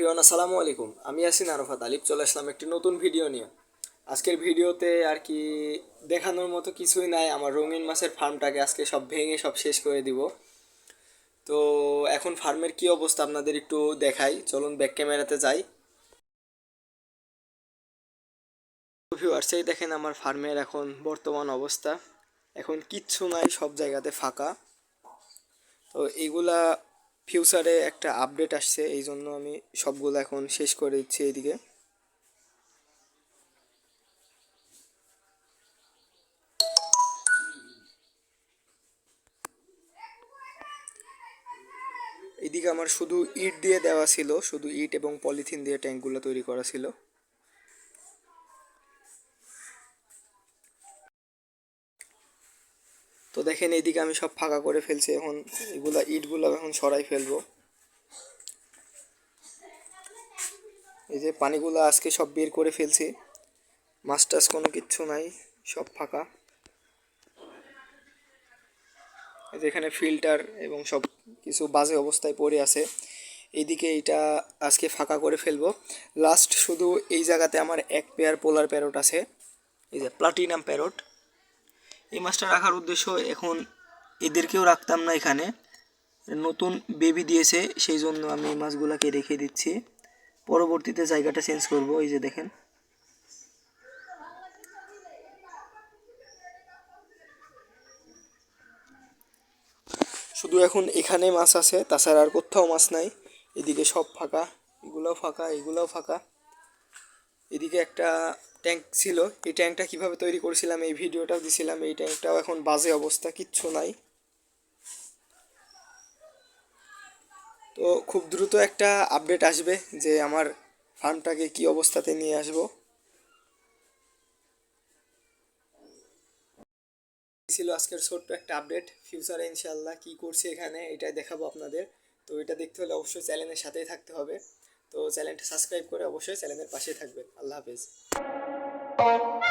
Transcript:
Everyone আসসালামু আলাইকুম। আমি আছি আরফাত আলিফ, চলে আসলাম একটি নতুন ভিডিও নিয়ে। আজকের ভিডিওতে আর কি দেখানোর মতো কিছুই নাই, আমার রঙিন মাছের ফার্মটাকে আজকে সব ভেঙে সব শেষ করে দিব। তো এখন ফার্মের কি অবস্থা আপনাদের একটু দেখাই, চলুন ব্যাক ক্যামেরাতে যাই। ভিউয়ার্সেই দেখেন আমার ফার্মের এখন বর্তমান অবস্থা। এখন কিচ্ছু নাই, সব জায়গাতে ফাঁকা। তো এইগুলা ফিউচারে একটা আপডেট আসছে, এই জন্য আমি সবগুলো এখন শেষ করে দিচ্ছি এইদিকে। এদিকে আমার শুধু ইট দিয়ে দেওয়া ছিল, শুধু ইট এবং পলিথিন দিয়ে ট্যাঙ্কগুলো তৈরি করা ছিল। তো দেখেন এইদিকে আমি সব ফাঁকা করে ফেলছি, এখন এগুলা ইটগুলো এখন সরাই ফেলব। এই যে পানিগুলো আজকে সব বের করে ফেলছি, মাছ কোনো কিচ্ছু নাই, সব ফাঁকা। এই যে এখানে ফিল্টার এবং সব কিছু বাজে অবস্থায় পড়ে আছে এইদিকে এটা আজকে ফাঁকা করে ফেলব। লাস্ট শুধু এই জায়গাতে আমার এক পেয়ার পোলার প্যারট আছে, এই যে প্লাটিনাম প্যারট। এই মাছটা রাখার উদ্দেশ্য এখন এদেরকেও রাখতাম না এখানে। নতুন বেবি দিয়েছে সেই জন্য আমি এই মাছগুলোকে রেখে দিচ্ছি। পরবর্তীতে জায়গাটা চেঞ্জ করব, এই যে দেখেন। শুধু এখন এখানে মাছ আছে, তাছাড়া আর কোথাও মাছ নাই। এদিকে সব ফাঁকা, এগুলোও ফাঁকা এগুলোও ফাঁকা। এদিকে একটা ট্যাঙ্ক ছিল, এই ট্যাঙ্কটা কীভাবে তৈরি করেছিলাম, এই ভিডিওটাও দিছিলাম, এই ট্যাঙ্কটাও এখন বাজে অবস্থা, কিচ্ছু নাই। তো খুব দ্রুত একটা আপডেট আসবে যে আমার ফার্মটাকে কি অবস্থাতে নিয়ে আসব। ছিল আজকের ছোট্ট একটা আপডেট ফিউচারে ইনশাল্লাহ কি করছে এখানে, এটাই দেখাবো আপনাদের। তো এটা দেখতে হলে অবশ্যই চ্যানেলের সাথেই থাকতে হবে। তো চ্যানেলটা সাবস্ক্রাইব করে অবশ্যই চ্যানেলের পাশেই থাকবেন। আল্লাহ হাফেজ। Bye.